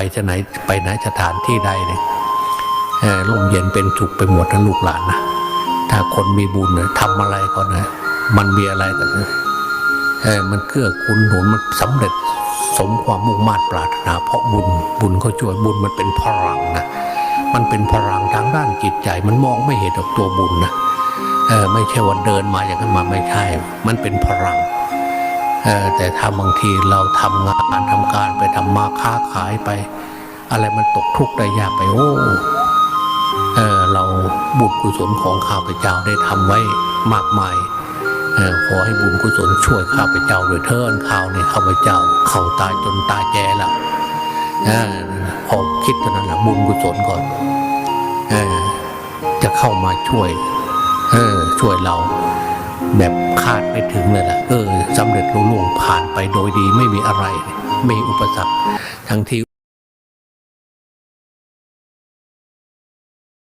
ไปจะไหนไปไหนสถานที่ใดเนี่ยร่มเย็นเป็นสุขไปหมดนะลูกหลานนะถ้าคนมีบุญเนี่ยทำอะไรก็นะมันมีอะไรก็นเออมันเกื้อกูลหนุนมันสำเร็จสมความมุ่งมา่ปรารถนา เพราะบุญบุญเขาช่วยบุญมันเป็นพลังนะมันเป็นพลังทางด้านจิตใจ มันมองไม่เห็นออกตัวบุญนะเออไม่ใช่ว่าเดินมาอย่างนั้นมาไม่ใช่ มันเป็นพลัง แต่ถ้าบางทีเราทำงานทำการไปทำมาค้าขายไป อะไรมันตกทุกข์ได้ยากไปโอ้เออเราบุญกุศลของข้าพเจ้าได้ทำไว้มากมายอขอให้บุญกุศลช่วยข้าพเจ้าโดวยเทินข่าวเนี่ยข้าพเจ้า เข้าตายจนตายแก่ล้วเอพอคิดเท่านั้นแหละบุญกุศลก่อนอจะเข้ามาช่วยเออช่วยเรา แบบคาดไม่ถึงเลยล่ะเออสำเร็จลุล่วงผ่านไปโดยดีไม่มีอะไร ไม่มีอุปสรรคทั้งที่